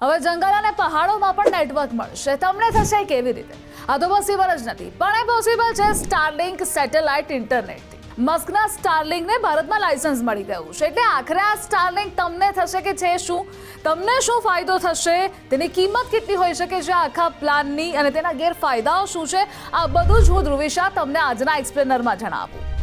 હવે જંગલ અને પહાડોમાં પણ નેટવર્ક મળશે. તમને થશે કેવી રીતે? આ તો પોસિબલ જ નથી, પણ એ પોસિબલ છે સ્ટારલિંક સેટેલાઇટ ઇન્ટરનેટથી મસ્કના સ્ટારલિંકને ભારતમાં લાયસન્સ મળી ગયું છે. એટલે આખરે આ સ્ટારલિંક તમને થશે કે છે શું? તમને શું ફાયદો થશે? તેની કિંમત કેટલી હોઈ શકે છે આખા પ્લાનની અને તેના ગેરફાયદાઓ શું છે? આ બધું જ હું ધ્રુવિશા તમને આજના એક્સપ્લેનરમાં જણાવું.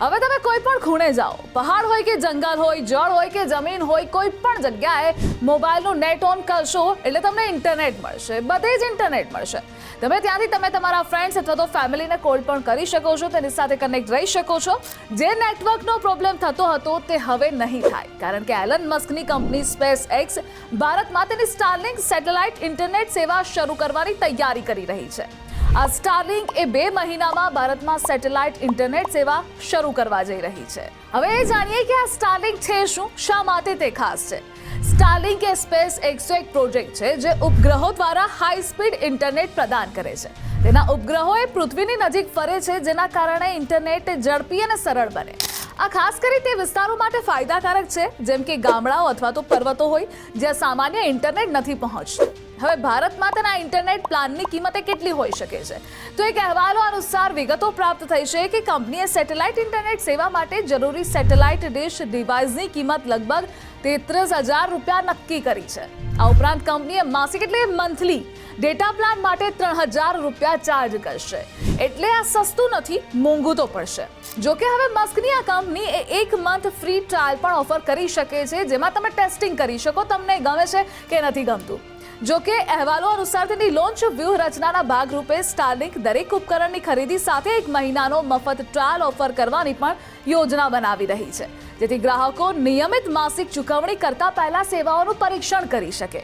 હવે તમે કોઈ પણ ખૂણે જાઓ, પહાડ હોય કે જંગલ હોય, જળ હોય કે જમીન હોય, કોઈ પણ જગ્યાએ મોબાઈલનું નેટ ઓન કરશો એટલે તમને ઇન્ટરનેટ મળશે, બધે જ ઇન્ટરનેટ મળશે. તમે ત્યાંથી તમે તમારા ફ્રેન્ડ્સ અથવા તો ફેમિલીને કોલ પણ કરી શકો છો, તેની સાથે કનેક્ટ રહી શકો છો. જે નેટવર્કનો પ્રોબ્લેમ થતો હતો તે હવે નહીં થાય, કારણ કે એલન મસ્કની કંપની સ્પેસ એક્સ ભારતમાં તેની સ્ટારલિંક સેટેલાઇટ ઇન્ટરનેટ સેવા શરૂ કરવાની તૈયારી કરી રહી છે. આ સ્ટારલિંક એ બે મહિનામાં ભારતમાં સેટેલાઇટ ઇન્ટરનેટ સેવા શરૂ કરવા જઈ રહી છે. હવે એ જાણીએ કે આ સ્ટારલિંક છે શું? શા માટે તે ખાસ છે? સ્ટારલિંક એ સ્પેસ એક્સો એક પ્રોજેક્ટ છે જે ઉપગ્રહો દ્વારા હાઈ સ્પીડ ઇન્ટરનેટ પ્રદાન કરે છે. તેના ઉપગ્રહો એ પૃથ્વીની નજીક ફરે છે જેના કારણે ઇન્ટરનેટ ઝડપી અને સરળ બને. આ ખાસ કરી તે વિસ્તારો માટે ફાયદાકારક છે, જેમ કે ગામડાઓ અથવા તો પર્વતો હોય, જ્યાં સામાન્ય ઇન્ટરનેટ નથી પહોંચતું. હવે ભારતમાં તેના ઇન્ટરનેટ પ્લાનની કિંમતે કેટલી હોઈ શકે છે? તો એક અહેવાલો અનુસાર વિગતો પ્રાપ્ત થઈ છે કે કંપનીએ સેટેલાઇટ ઇન્ટરનેટ સેવા માટે જરૂરી સેટેલાઇટ ડિશ ડિવાઇસની કિંમત લગભગ તેત્રીસ હજાર રૂપિયા નક્કી કરી છે. આ ઉપરાંત કંપનીએ માસિક એટલે મંથલી ડેટા પ્લાન માટે ત્રણ હજાર રૂપિયા ચાર્જ કરશે. એટલે આ સસ્તું નથી, મોંઘું તો પડશે. જો કે હવે મસ્કની આ કંપની એ એક મંથ ફ્રી ટ્રાયલ પણ ઓફર કરી શકે છે, જેમાં તમે ટેસ્ટિંગ કરી શકો, તમને ગમે છે કે નથી ગમતું. જો કે અહેવાલો અનુસાર તેની લોન્ચ વ્યૂહરચનાના ભાગરૂપે સ્ટારલિંક દરેક ઉપકરણની ખરીદી સાથે એક મહિનાનો મફત ટ્રાયલ ઓફર કરવાની પણ યોજના બનાવી રહી છે, જેથી ગ્રાહકો નિયમિત માસિક ચૂકવણી કરતા પહેલા સેવાઓનું પરીક્ષણ કરી શકે.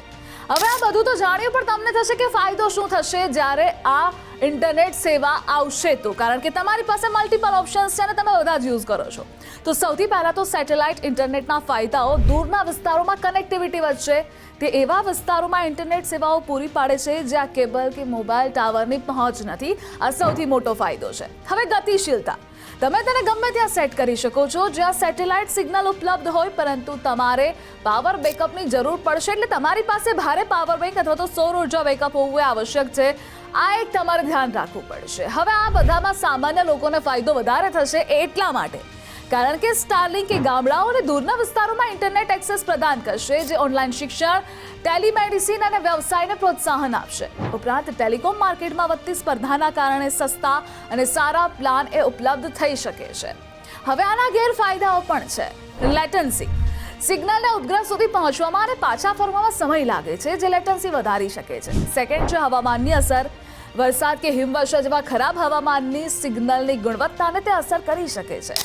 હવે આ બધું તો જાણ્યું, પણ તમને થશે કે ફાયદો શું થશે જ્યારે આ ઇન્ટરનેટ સેવા આવશે તો? કારણ કે તમારી પાસે મલ્ટિપલ ઓપ્શન્સ છે અને તમે બધા જ યુઝ કરો છો. તો સૌથી પહેલાં તો સેટેલાઇટ ઇન્ટરનેટના ફાયદાઓ દૂરના વિસ્તારોમાં કનેક્ટિવિટી વધશે. તે એવા વિસ્તારોમાં ઇન્ટરનેટ સેવાઓ પૂરી પાડે છે જ્યાં કેબલ કે મોબાઈલ ટાવરની પહોંચ નથી. આ સૌથી મોટો ફાયદો છે. હવે ગતિશીલતા. તમે તેને ગમે ત્યાં સેટ કરી શકો છો, જ્યાં સેટેલાઇટ સિગ્નલ ઉપલબ્ધ હોય, પરંતુ તમારે પાવર બેકઅપની જરૂર પડશે, એટલે તમારી પાસે ભારે પાવર બેંક અથવા તો સૌર ઊર્જા બેકઅપ હોવું આવશ્યક છે. આ એક તમારે ધ્યાન રાખવું પડશે. હવે આ બધામાં સામાન્ય લોકોને ફાયદો વધારે થશે એટલા માટે. કારણ કે સ્ટારલિંક એ ગામડાઓ અને દૂરના વિસ્તારોમાં ઇન્ટરનેટ એક્સેસ પ્રદાન કરશે, જે ઓનલાઈન શિક્ષણ ટેલિમેડિસિન અને વ્યવસાયને પ્રોત્સાહન આપશે. ઉપરાંત ટેલિકોમ માર્કેટમાં વધતી સ્પર્ધાના કારણે સસ્તા અને સારા પ્લાન એ ઉપલબ્ધ થઈ શકે છે. હવે આના ગેરફાયદાઓ પણ છે. લેટન્સી સિગ્નલને ઉપગ્રહ સુધી પહોંચવામાં અને પાછા ફરવામાં સમય લાગે છે, જે લેટન્સી વધારી શકે છે. સેકન્ડ છે હવામાનની અસર. વરસાદ કે હિમવર્ષા જેવા ખરાબ હવામાનની સિગ્નલની ગુણવત્તાને તે અસર કરી શકે છે.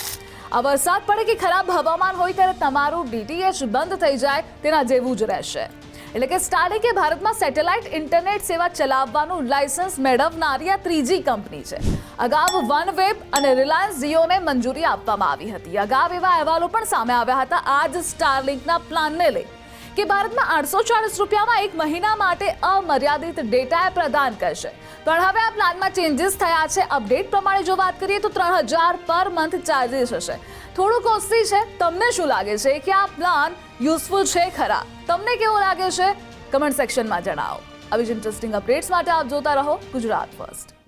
આ વરસાદ પડે કે ખરાબ હવામાન હોય ત્યારે તમારું ડીટીએચ બંધ થઈ જાય તેના જેવું જ રહેશે. એટલે કે સ્ટારલિંક એ ભારતમાં સેટેલાઇટ ઇન્ટરનેટ સેવા ચલાવવાનું લાયસન્સ મેળવનારી આ ત્રીજી કંપની છે. અગાઉ વનવેબ અને રિલાયન્સ જીઓને મંજૂરી આપવામાં આવી હતી. અગાઉ એવા અહેવાલો પણ સામે આવ્યા હતા. આ જ સ્ટારલિંકના પ્લાનને લઈ. કે ભારતમાં આઠસો ચાલીસ રૂપિયામાં એક મહિના માટે અમર્યાદિત ડેટા પ્રદાન કરશે. પણ હવે આ પ્લાનમાં ચેન્જીસ થયા છે. અપડેટ પ્રમાણે જો વાત કરીએ તો ત્રણ હજાર પર મંથ ચાર્જીસ હશે. થોડું કોસ્ટલી છે. તમને શું લાગે છે કે આ પ્લાન યુઝફુલ છે ખરા? તમને કેવું લાગે છે? કમેન્ટ સેક્શનમાં જણાવો. આવી જ ઇન્ટરેસ્ટિંગ અપડેટ્સ માટે આપ જોતા રહો ગુજરાત ફર્સ્ટ